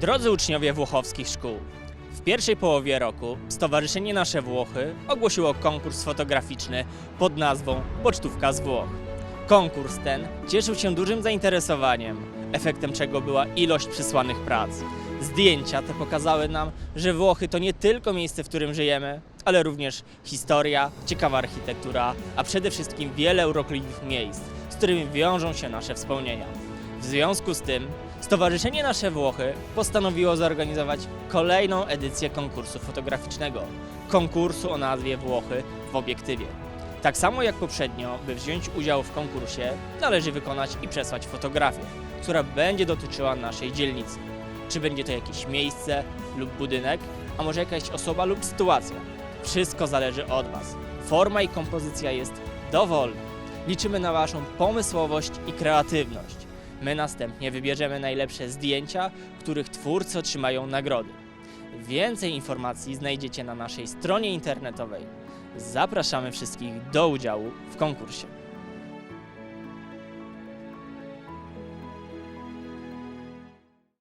Drodzy uczniowie włochowskich szkół, w pierwszej połowie roku Stowarzyszenie Nasze Włochy ogłosiło konkurs fotograficzny pod nazwą Pocztówka z Włoch. Konkurs ten cieszył się dużym zainteresowaniem, efektem czego była ilość przysłanych prac. Zdjęcia te pokazały nam, że Włochy to nie tylko miejsce, w którym żyjemy, ale również historia, ciekawa architektura, a przede wszystkim wiele urokliwych miejsc, z którymi wiążą się nasze wspomnienia. W związku z tym Stowarzyszenie Nasze Włochy postanowiło zorganizować kolejną edycję konkursu fotograficznego. Konkursu o nazwie Włochy w obiektywie. Tak samo jak poprzednio, by wziąć udział w konkursie, należy wykonać i przesłać fotografię, która będzie dotyczyła naszej dzielnicy. Czy będzie to jakieś miejsce lub budynek, a może jakaś osoba lub sytuacja. Wszystko zależy od Was. Forma i kompozycja jest dowolna. Liczymy na Waszą pomysłowość i kreatywność. My następnie wybierzemy najlepsze zdjęcia, których twórcy otrzymają nagrody. Więcej informacji znajdziecie na naszej stronie internetowej. Zapraszamy wszystkich do udziału w konkursie.